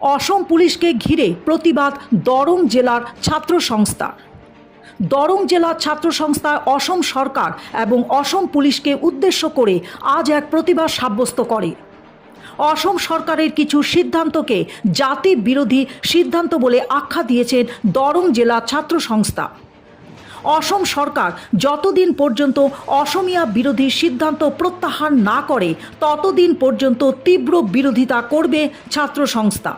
অসম পুলিশকে ঘিরে প্রতিবাদ দরং জেলার ছাত্র সংস্থা। দরং জেলার ছাত্র সংস্থায় অসম সরকার এবং অসম পুলিশকে উদ্দেশ্য করে আজ এক প্রতিবাদ সাব্যস্ত করে। অসম সরকারের কিছু সিদ্ধান্তকে জাতি বিরোধী সিদ্ধান্ত বলে আখ্যা দিয়েছেন দরং জেলা ছাত্র সংস্থা। অসম সরকার যতদিন পর্যন্ত অসমিয়া বিরোধী সিদ্ধান্ত প্রত্যাহার না করে, ততদিন পর্যন্ত তীব্র বিরোধিতা করবে ছাত্র সংস্থা।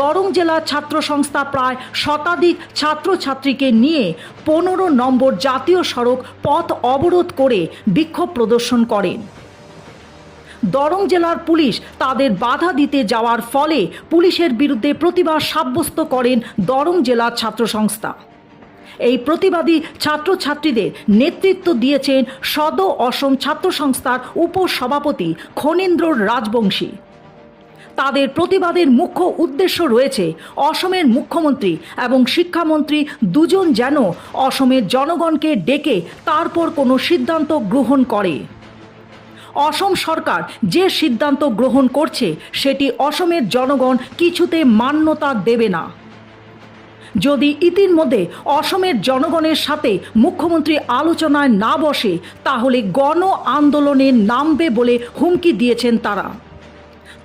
দরং জেলা ছাত্র সংস্থা প্রায় শতাধিক ছাত্রছাত্রীকে নিয়ে পনেরো নম্বর জাতীয় সড়ক পথ অবরোধ করে বিক্ষোভ প্রদর্শন করেন। দরং জেলার পুলিশ তাদের বাধা দিতে যাওয়ার ফলে পুলিশের বিরুদ্ধে প্রতিবাদ সাব্যস্ত করেন দরং জেলার ছাত্র সংস্থা। এই প্রতিবাদী ছাত্রছাত্রীদের নেতৃত্ব দিয়েছেন সদ অসম ছাত্র সংস্থার উপসভাপতি খনীন্দ্র রাজবংশী। তাদের প্রতিবাদের মুখ্য উদ্দেশ্য রয়েছে অসমের মুখ্যমন্ত্রী এবং শিক্ষামন্ত্রী দুজন যেন অসমের জনগণকে ডেকে তারপর কোনো সিদ্ধান্ত গ্রহণ করে। অসম সরকার যে সিদ্ধান্ত গ্রহণ করছে, সেটি অসমের জনগণ কিছুতে মান্যতা দেবে না। যদি ইতিমধ্যে অসমের জনগণের সাথে মুখ্যমন্ত্রী আলোচনায় না বসে, তাহলে গণ আন্দোলনে নামবে বলে হুমকি দিয়েছেন তারা।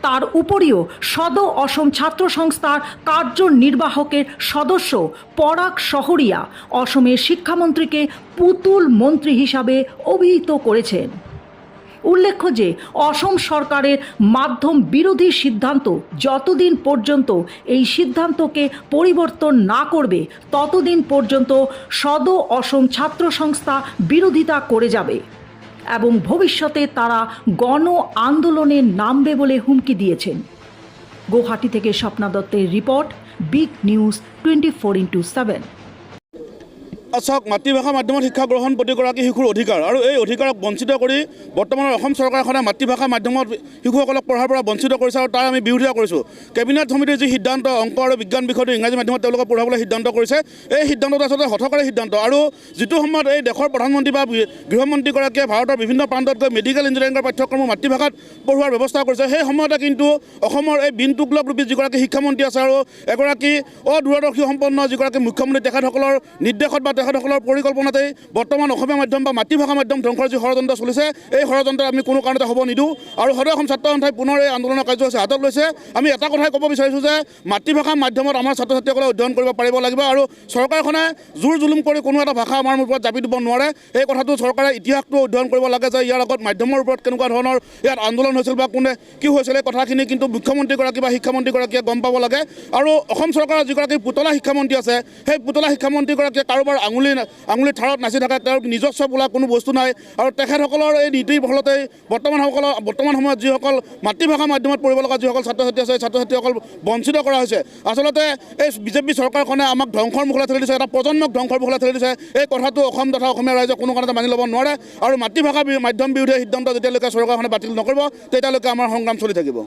তার উপরিও সদ অসম ছাত্র সংস্থার কার্যনির্বাহকের সদস্য পরাগ শহরিয়া অসমের শিক্ষামন্ত্রীকে পুতুল মন্ত্রী হিসাবে অভিহিত করেছেন। উল্লেখ্য যে অসম সরকারের মাধ্যম বিরোধী সিদ্ধান্ত যতদিন পর্যন্ত এই সিদ্ধান্তকে পরিবর্তন না করবে, ততদিন পর্যন্ত সদ অসম ছাত্র সংস্থা বিরোধিতা করে যাবে এবং ভবিষ্যতে তারা গণ আন্দোলনে নামবে বলে হুমকি দিয়েছেন। গুয়াহাটি থেকে স্বপ্না দত্তের report, big news twenty four into seven. চাওক মাতৃভাষা মাধ্যমত শিক্ষা গ্ৰহণ প্ৰতিগৰাকী শিশুৰ অধিকাৰ আৰু এই অধিকাৰক বঞ্চিত কৰি বৰ্তমানৰ অসম চৰকাৰখনে মাতৃভাষা মাধ্যমত শিশুসকলক পঢ়াৰ পৰা বঞ্চিত কৰিছে আৰু তাৰ আমি বিৰোধিতা কৰিছোঁ। কেবিনেট সমিতিৰ যি সিদ্ধান্ত, অঙ্ক আৰু বিজ্ঞান বিষয়টো ইংৰাজী মাধ্যমত তেওঁলোকক পঢ়াবলৈ সিদ্ধান্ত কৰিছে, এই সিদ্ধান্তটো আচলতে হঠকাৰী সিদ্ধান্ত আৰু যিটো সময়ত এই দেশৰ প্ৰধানমন্ত্ৰী বা গৃহমন্ত্ৰীগৰাকীয়ে ভাৰতৰ বিভিন্ন প্ৰান্তত গৈ মেডিকেল ইঞ্জিনিয়াৰিঙৰ পাঠ্যক্ৰমো মাতৃভাষাত পঢ়োৱাৰ ব্যৱস্থা কৰিছে, সেই সময়তে কিন্তু অসমৰ এই বিন তুগলক ৰূপী যিগৰাকী শিক্ষামন্ত্ৰী আছে আৰু এগৰাকী অদূৰদৰ্শী সম্পন্ন যিগৰাকী মুখ্যমন্ত্ৰী, তেখেতসকলৰ নিৰ্দেশত বা তেখেতসকলৰ পৰিকল্পনাতেই বৰ্তমান অসমীয়া মাধ্যম বা মাতৃভাষা মাধ্যম ধ্বংসৰ যি ষড়যন্ত্ৰ চলিছে এই ষড়যন্ত্ৰ আমি কোনো কাৰণতে হ'ব নিদিওঁ। আৰু সদৌ অসম ছাত্ৰ সন্থাই পুনৰ এই আন্দোলনৰ কাৰ্যসূচী হাতত লৈছে। আমি এটা কথাই ক'ব বিচাৰিছোঁ যে মাতৃভাষা মাধ্যমত আমাৰ ছাত্ৰ ছাত্ৰীসকলে অধ্যয়ন কৰিব পাৰিব লাগিব আৰু চৰকাৰখনে জোৰ জুলুম কৰি কোনো এটা ভাষা আমাৰ ওপৰত জাপি দিব নোৱাৰে। এই কথাটো চৰকাৰে ইতিহাসটো অধ্যয়ন কৰিব লাগে যে ইয়াৰ আগত মাধ্যমৰ ওপৰত কেনেকুৱা ধৰণৰ ইয়াত আন্দোলন হৈছিল বা কোনে কি হৈছিল এই কথাখিনি কিন্তু মুখ্যমন্ত্ৰীগৰাকী বা শিক্ষামন্ত্ৰীগৰাকীয়ে গম পাব লাগে। আৰু অসম চৰকাৰৰ যিগৰাকী পুতলা শিক্ষামন্ত্ৰী আছে সেই পুতলা শিক্ষামন্ত্ৰীগৰাকীয়ে কাৰোবাৰ আঙুলি আঙুলি ঠাৰত নাচি থাকে, তেওঁৰ নিজস্ব বোলা কোনো বস্তু নাই। আৰু তেখেতসকলৰ এই নীতিৰ ফলতেই বৰ্তমান সকলৰ বৰ্তমান সময়ত যিসকল মাতৃভাষা মাধ্যমত পঢ়িব লগা যিসকল ছাত্ৰ ছাত্ৰী আছে ছাত্ৰ ছাত্ৰীসকল বঞ্চিত কৰা হৈছে। আচলতে এই বিজেপি চৰকাৰখনে আমাক ধ্বংসৰ মুখলৈ ঠেলি দিছে, এটা প্ৰজন্মক ধ্বংসৰ মুখলৈ ঠেলি দিছে। এই কথাটো অসম তথা অসমীয়া ৰাইজে কোনো কাৰণতে মানি ল'ব নোৱাৰে। আৰু মাতৃভাষা মাধ্যম বিৰোধী সিদ্ধান্ত যেতিয়ালৈকে চৰকাৰখনে বাতিল নকৰিব, তেতিয়ালৈকে আমাৰ সংগ্ৰাম চলি থাকিব।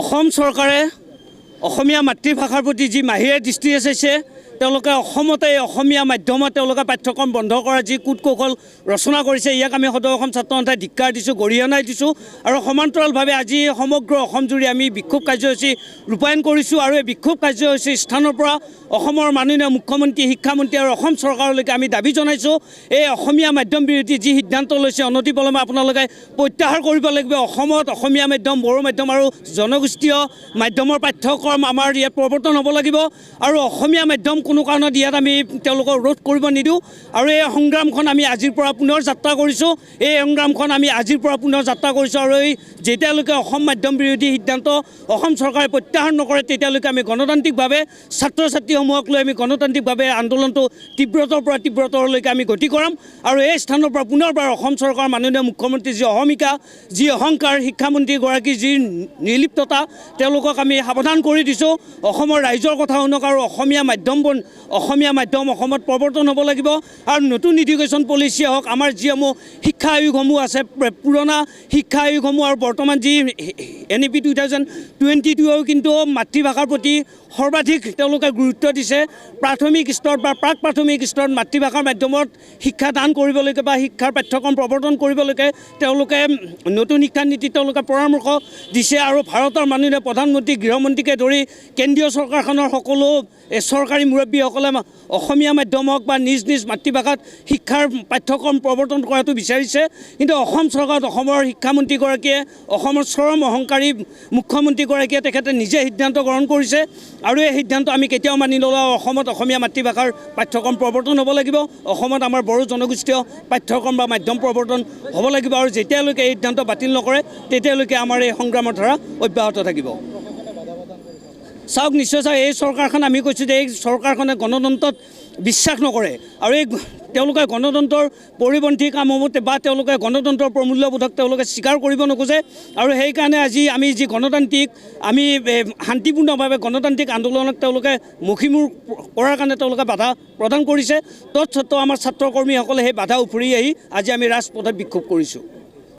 অসম চৰকাৰে অসমীয়া মাতৃভাষাৰ প্ৰতি যি মাহিৰে দৃষ্টি ৰাখিছে তেওঁলোকে অসমতে, অসমীয়া মাধ্যমত তেওঁলোকে পাঠ্যক্ৰম বন্ধ কৰাৰ যি কূট কৌশল ৰচনা কৰিছে, ইয়াক আমি সদৌ অসম ছাত্ৰ সন্থাই ধিক্কাৰ দিছোঁ, গৰিহণাই দিছোঁ আৰু সমান্তৰালভাৱে আজি সমগ্ৰ অসমজুৰি আমি বিক্ষোভ কাৰ্যসূচী ৰূপায়ণ কৰিছোঁ আৰু এই বিক্ষোভ কাৰ্যসূচী স্থানৰ পৰা অসমৰ মাননীয় মুখ্যমন্ত্ৰী, শিক্ষামন্ত্ৰী আৰু অসম চৰকাৰলৈকে আমি দাবি জনাইছোঁ, এই অসমীয়া মাধ্যম বিৰোধী যি সিদ্ধান্ত লৈছে অনতিপলমে আপোনালোকে প্ৰত্যাহাৰ কৰিব লাগিব। অসমত অসমীয়া মাধ্যম, বড়ো মাধ্যম আৰু জনগোষ্ঠীয় মাধ্যমৰ পাঠ্যক্ৰম আমাৰ ইয়াত প্ৰৱৰ্তন হ'ব লাগিব আৰু অসমীয়া মাধ্যম কোনো কাৰণত ইয়াত আমি তেওঁলোকক ৰোধ কৰিব নিদিওঁ আৰু এই সংগ্ৰামখন আমি আজিৰ পৰা পুনৰ যাত্ৰা কৰিছোঁ। এই সংগ্ৰামখন আমি আজিৰ পৰা পুনৰ যাত্ৰা কৰিছোঁ আৰু এই যেতিয়ালৈকে অসম মাধ্যম বিৰোধী সিদ্ধান্ত অসম চৰকাৰে প্ৰত্যাহাৰ নকৰে, তেতিয়ালৈকে আমি গণতান্ত্ৰিকভাৱে ছাত্ৰ ছাত্ৰীসমূহক লৈ আমি গণতান্ত্ৰিকভাৱে আন্দোলনটো তীব্ৰতৰ পৰা তীব্ৰতৰলৈকে আমি গতি কৰাম আৰু এই স্থানৰ পৰা পুনৰবাৰ অসম চৰকাৰৰ মাননীয় মুখ্যমন্ত্ৰী যি অহমিকা, যি অহংকাৰ শিক্ষামন্ত্ৰীগৰাকীৰ যি নিৰ্লিপ্ততা, তেওঁলোকক আমি সাৱধান কৰি দিছোঁ। অসমৰ ৰাইজৰ কথা শুনক আৰু অসমীয়া মাধ্যম অসমীয়া মাধ্যম অসমত প্ৰৱৰ্তন হ'ব লাগিব। আৰু নতুন ইডুকেশ্যন পলিচিয়ে হওক আমাৰ যিসমূহ শিক্ষা আয়োগসমূহ আছে প্ৰ- পুৰণা শিক্ষা আয়োগসমূহ আৰু বৰ্তমান যি N E P two thousand twenty টুৱেও কিন্তু মাতৃভাষাৰ প্ৰতি সৰ্বাধিক তেওঁলোকে গুৰুত্ব দিছে প্ৰাথমিক স্তৰত বা প্ৰাক প্ৰাথমিক স্তৰত মাতৃভাষাৰ মাধ্যমত শিক্ষাদান কৰিবলৈকে বা শিক্ষাৰ পাঠ্যক্ৰম প্ৰৱৰ্তন কৰিবলৈকে তেওঁলোকে নতুন শিক্ষা নীতিত তেওঁলোকে পৰামৰ্শ দিছে আৰু ভাৰতৰ মাননীয় প্ৰধানমন্ত্ৰী গৃহমন্ত্ৰীকে ধৰি কেন্দ্ৰীয় চৰকাৰখনৰ সকলো চৰকাৰী মুৰব্বীসকলে অসমীয়া মাধ্যমক বা নিজ নিজ মাতৃভাষাত শিক্ষাৰ পাঠ্যক্ৰম প্ৰৱৰ্তন কৰাটো বিচাৰিছে। কিন্তু অসম চৰকাৰত অসমৰ শিক্ষামন্ত্ৰীগৰাকীয়ে অসমৰ চৰম অহংকাৰী মুখ্যমন্ত্ৰীগৰাকীয়ে তেখেতে নিজে সিদ্ধান্ত গ্ৰহণ কৰিছে। আৰু এই সিদ্ধান্ত আমি কেতিয়াও মানি নলওঁ। অসমত অসমীয়া মাতৃভাষাৰ পাঠ্যক্ৰম প্ৰৱৰ্তন হ'ব লাগিব। অসমত আমাৰ বড়ো জনগোষ্ঠীয় পাঠ্যক্ৰম বা মাধ্যম প্ৰৱৰ্তন হ'ব লাগিব। আৰু যেতিয়ালৈকে এই সিদ্ধান্ত বাতিল নকৰে, তেতিয়ালৈকে আমাৰ এই সংগ্ৰামৰ ধাৰা অব্যাহত থাকিব। চাওক, নিশ্চয় চাওক, এই চৰকাৰখন, আমি কৈছোঁ যে এই চৰকাৰখনে গণতন্ত্ৰত বিশ্বাস নকৰে। আৰু এই তেওঁলোকে গণতন্ত্ৰৰ পৰিপন্থী কামসমূহ বা তেওঁলোকে গণতন্ত্ৰৰ প্ৰমূল্যবোধক তেওঁলোকে স্বীকাৰ কৰিব নোখোজে। আৰু সেইকাৰণে আজি আমি যি গণতান্ত্ৰিক, আমি শান্তিপূৰ্ণভাৱে গণতান্ত্ৰিক আন্দোলনক তেওঁলোকে মষিমূৰ কৰাৰ কাৰণে তেওঁলোকে বাধা প্ৰদান কৰিছে। তৎসত্ত্বেও আমাৰ ছাত্ৰ কৰ্মীসকলে সেই বাধা উফৰি আহি আজি আমি ৰাজপথত বিক্ষোভ কৰিছোঁ।